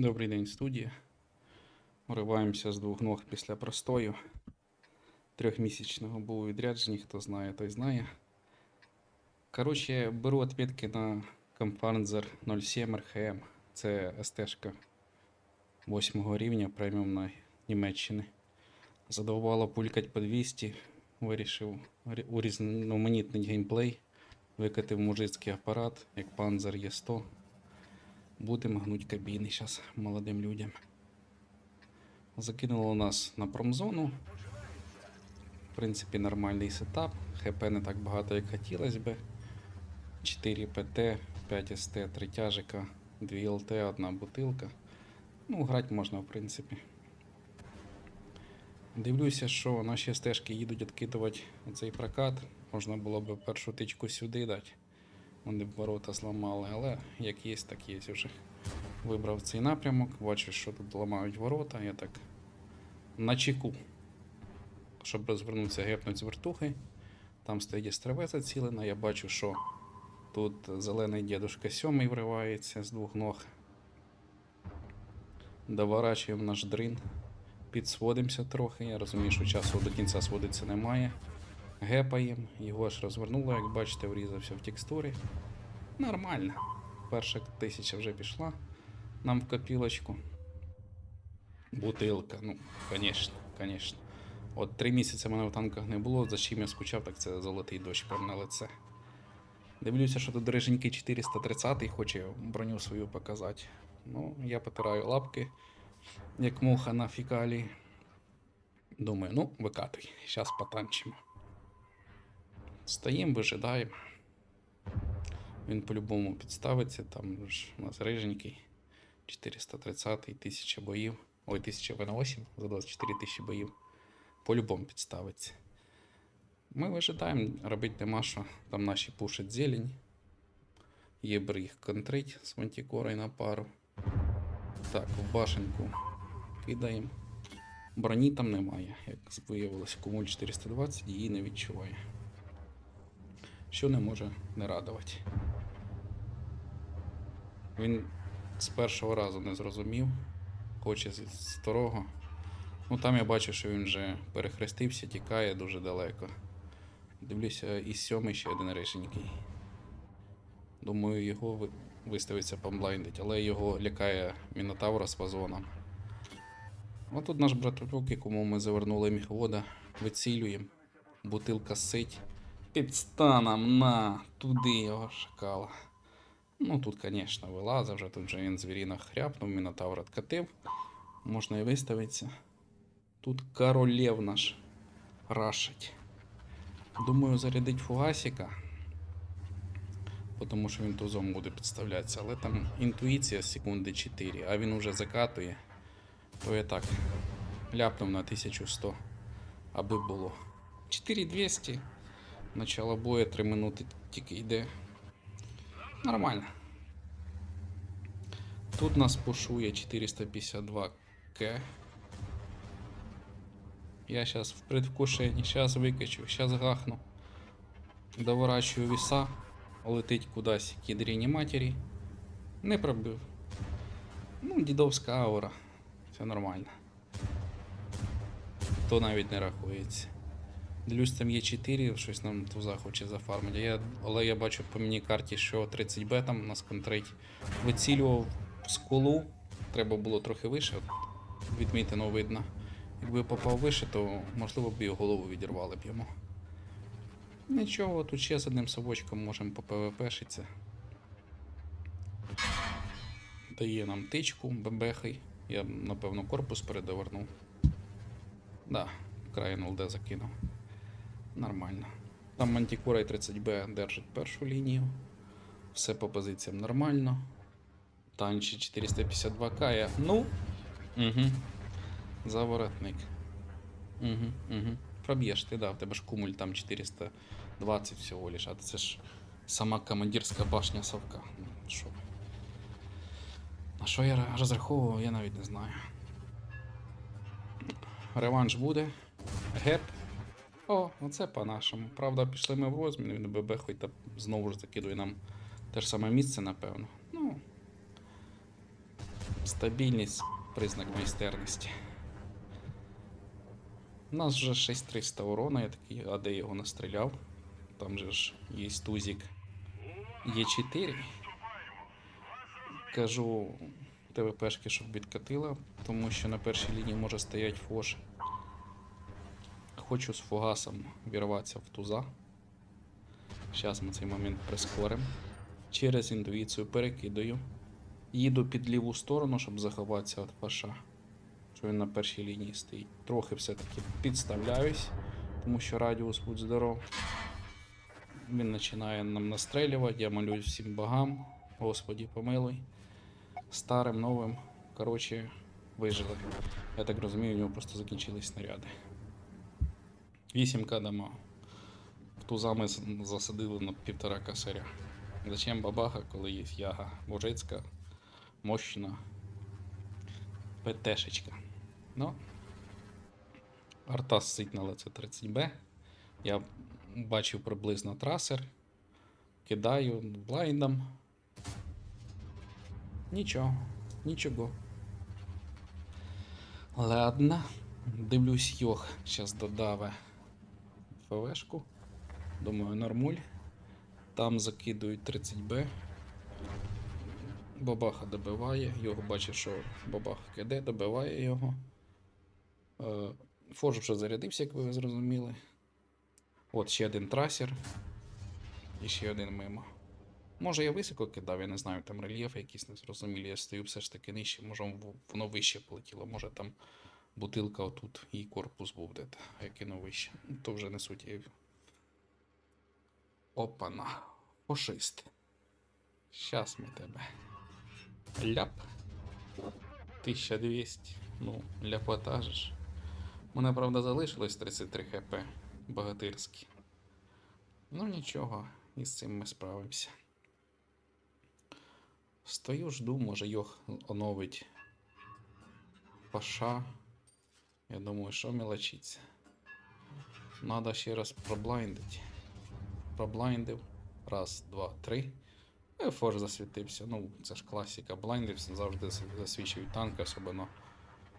Добрий день, студія. Уриваємося з двох ног після простою. Трьохмісячного був у відрядженні, хто знає, той знає. Коротше, беру відмітки на Кампанзер 07 RHM. Це СТ-шка 8 рівня преміумна Німеччини. Задовбало пулькать по 200. Вирішив урізноманітний геймплей. Викатив мужицький апарат, як Panzer Е100. Будемо гнуть кабіни зараз молодим людям. Закинуло нас на промзону. В принципі, нормальний сетап. ХП не так багато, як хотілося би. 4 ПТ, 5 СТ, 3 тяжика, 2 ЛТ, одна бутилка. Ну, грати можна, в принципі. Дивлюся, що наші стежки їдуть відкидувати цей прокат. Можна було б першу тичку сюди дати. Вони б ворота зламали, але як є, так є вже. Вибрав цей напрямок, бачу, що тут ламають ворота, я так на чеку. Щоб розвернутися, гепнуть з вертухи. Там стоїть страве зацілена, я бачу, що тут зелений дідушка сьомий вривається з двох ног. Доворачуємо наш дрин. Підсводимося трохи. Я розумію, що часу до кінця сводиться немає. Гепаємо, його аж розвернуло, як бачите, врізався в текстури. Нормально. Перша тисяча вже пішла нам в копілочку. Бутилка, ну, звісно, звісно. От три місяці мене в танках не було, за чим я скучав, так це золотий дощ прямо на лице. Дивлюся, що тут реженький 430 хоче броню свою показати. Ну, я потираю лапки, як муха на фікалії. Думаю, ну, викатуй, зараз потанчимо. Стоїмо, вижидаємо. Він по-любому підставиться, там ж у нас риженький. 430 1000 боїв. Ой, 1000 В8 за 24 тисячі боїв. По-любому підставиться. Ми вижидаємо, робити нема що. Там наші пушать зелень. Єбр їх контрить з мантікорою на пару. Так, в башенку кидаємо. Броні там немає, як виявилось, кумуль 420 її не відчуває. Що не може не радувати. Він з першого разу не зрозумів, хоче з второго. Ну там я бачу, що він вже перехрестився, тікає дуже далеко. Дивлюся, і сьомий ще один реченький. Думаю, його виставиться помблайндить, але його лякає Мінотавра з вазоном. Ось тут наш браток, якому ми завернули міхвода, вицілюємо. Бутилка сить. Під станом на туди його шакала. Ну тут, звісно, вилазив вже, тут вже він звіріна хряпнув, мінотавр откатив. Можна і виставитися. Тут королев наш рашить. Думаю, зарядить фугасика. Тому що він тузом буде підставлятися, але там інтуїція секунди 4, а він уже закатує. То я так ляпнув на 1100, аби було. 4200. Начало бою 3 минути тільки йде. Нормально. Тут нас пушує 452 к. Я сейчас в предвкушенні, сейчас викачу, сейчас гахну. Доворачую віса, летить кудись к ядрині матері. Не пробив. Ну, дідовська аура. Все нормально. То навіть не рахується. Дивлюсь, там є 4, щось нам туза хоче зафармити. Я, але я бачу по мені карті, що 30Б там нас контрить. Вицілював скулу. Треба було трохи вище. Відмітено видно. Якби попав вище, то можливо б і голову відірвали б йому. Нічого, тут ще з одним совочком можемо по ПВПшитися. Дає нам тичку, бебехай. Я, напевно, корпус передовернув. Да, краєн ЛД закинув. Нормально. Там Мантікура і 30Б держить першу лінію. Все по позиціям нормально. Танчі 452к. Я... Ну. Угу. Заворотник. Угу, угу. Проб'єш ти, да, в тебе ж кумуль там 420 всього лиш, а це ж сама командирська башня Савка. Ну, Що? На що я розраховував, я навіть не знаю. Реванш буде. Геп. О, оце по-нашому. Правда, пішли ми в розмін, він ББ хоч та знову ж закидує нам те ж саме місце, напевно. Ну. Стабільність признак майстерності. У нас вже 6300 урона, я такий, а де його настріляв? Там же ж є тузик. Є 4. Кажу пешки, щоб відкатила, тому що на першій лінії може стояти фош. Хочу з фугасом вірватися в туза. Зараз ми цей момент прискоримо. Через інтуїцію перекидаю. Їду під ліву сторону, щоб заховатися від фаша. Що він на першій лінії стоїть. Трохи все-таки підставляюсь, тому що радіус будь здоров. Він починає нам настрелювати, я молюсь всім богам. Господі помилуй. Старим, новим. Коротше, вижили. Я так розумію, у нього просто закінчились снаряди. 8к дамо. В туза ми засадили на півтора косаря. Зачем бабаха, коли є яга мужицька, мощна ПТшечка. Ну, арта сигнала це 30Б. Я бачив приблизно трасер. Кидаю блайндом. Нічого, нічого. Ладно. Дивлюсь йох. Зараз додаве ФВшку. Думаю, нормуль. Там закидують 30Б. Бабаха добиває, його бачить, що бабаха киде, добиває його. Е, Форж вже зарядився, як ви зрозуміли. От ще один трасер. І ще один мимо. Може я високо кидав, я не знаю, там рельєфи якісь незрозумілі. Я стою все ж таки нижче, може воно вище полетіло, може там бутилка отут, і корпус був де-то, я кинув вище. То вже не суттєві. Опана. Фашист. Щас ми тебе. Ляп. 1200. Ну, ляпота же. Мене, правда, залишилось 33 хп богатирські. Ну нічого, із цим ми справимося. Стою, жду, може йох оновить паша. Я думаю, що мелочиться. Надо ще раз проблайндить. Проблайндив. Раз, два, три. І форж засвітився. Ну, це ж класика. Блайндився завжди зас- засвічують танки, особливо.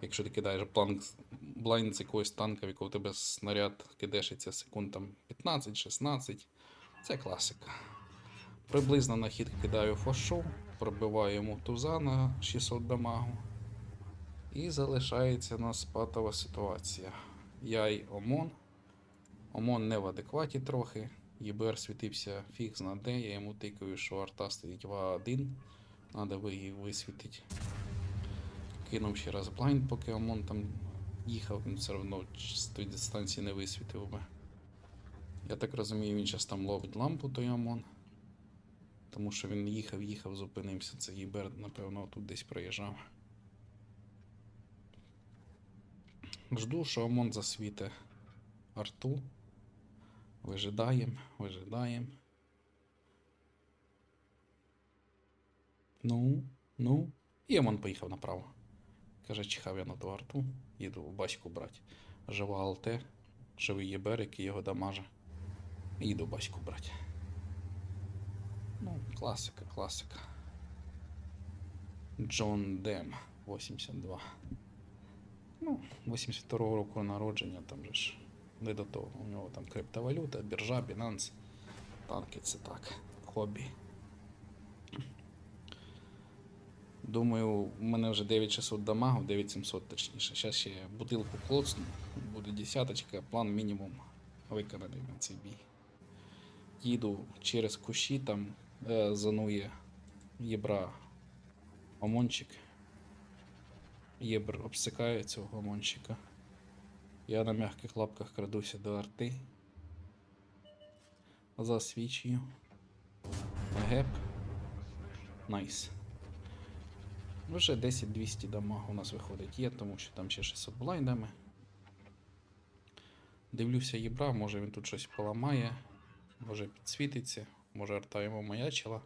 Якщо ти кидаєш планк, блайнд з якогось танка, в якого тебе снаряд кидешиться секунд там 15-16. Це класика. Приблизно на хід кидаю фошу, пробиваю йому туза на 600 дамагу. І залишається у нас патова ситуація. Я й ОМОН. ОМОН не в адекваті трохи. ЄБР світився фіг зна де, я йому тикаю, що арта стоїть в А1. Надо її висвітити. Кинув ще раз блайнд, поки ОМОН там їхав, він все одно з тої дистанції не висвітив би. Я так розумію, він зараз там ловить лампу той ОМОН. Тому що він їхав, їхав, зупинився. Це ЄБР, напевно, тут десь проїжджав. Жду, що ОМОН засвіте арту. Вижидаємо, вижидаємо. Ну, ну. І ОМОН поїхав направо. Каже, чихав я на ту арту, їду в баську брати. Жива АЛТ, живий ЄБР, який його дамаже. Їду баську брати. Ну, класика, класика. Джон Дем 82. Ну, 82-го року народження, там же ж не до того. У нього там криптовалюта, біржа, Binance. Танки це так. Хобі. Думаю, у мене вже 9600 дамагу, 9700 точніше. Зараз ще бутилку клоцну, буде десяточка, план мінімум виконаний на цей бій. Їду через кущі, там е, зонує єбра ОМОНчик. Єбр обсикає цього ОМОНчика. Я на м'яких лапках крадуся до арти. Засвічую. Геп. Найс. Вже 10-200 дамаг у нас виходить є, тому що там ще 600 блайндами. Дивлюся єбра, може він тут щось поламає, може підсвітиться, може арта йому маячила.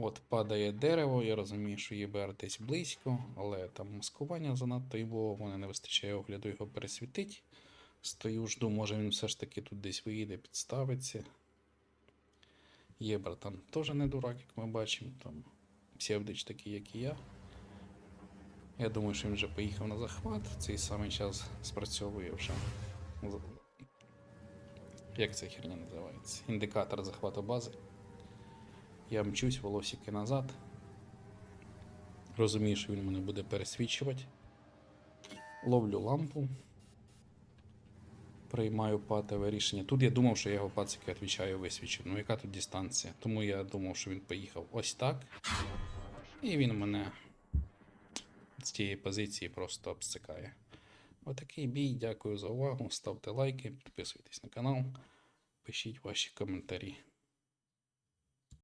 От падає дерево, я розумію, що ЄБР десь близько, але там маскування занадто його, мене не вистачає огляду його пересвітить. Стою, жду, може він все ж таки тут десь виїде, підставиться. Єбер там теж не дурак, як ми бачимо, там псевдич такий, як і я. Я думаю, що він вже поїхав на захват. В цей самий час спрацьовує вже. Як ця херня називається? Індикатор захвату бази. Я мчусь волосики назад. Розумію, що він мене буде пересвічувати. Ловлю лампу. Приймаю патове рішення. Тут я думав, що я його пацики відвічаю висвічу. Ну яка тут дистанція? Тому я думав, що він поїхав ось так. І він мене з тієї позиції просто обсикає. Отакий бій. Дякую за увагу. Ставте лайки, підписуйтесь на канал, пишіть ваші коментарі.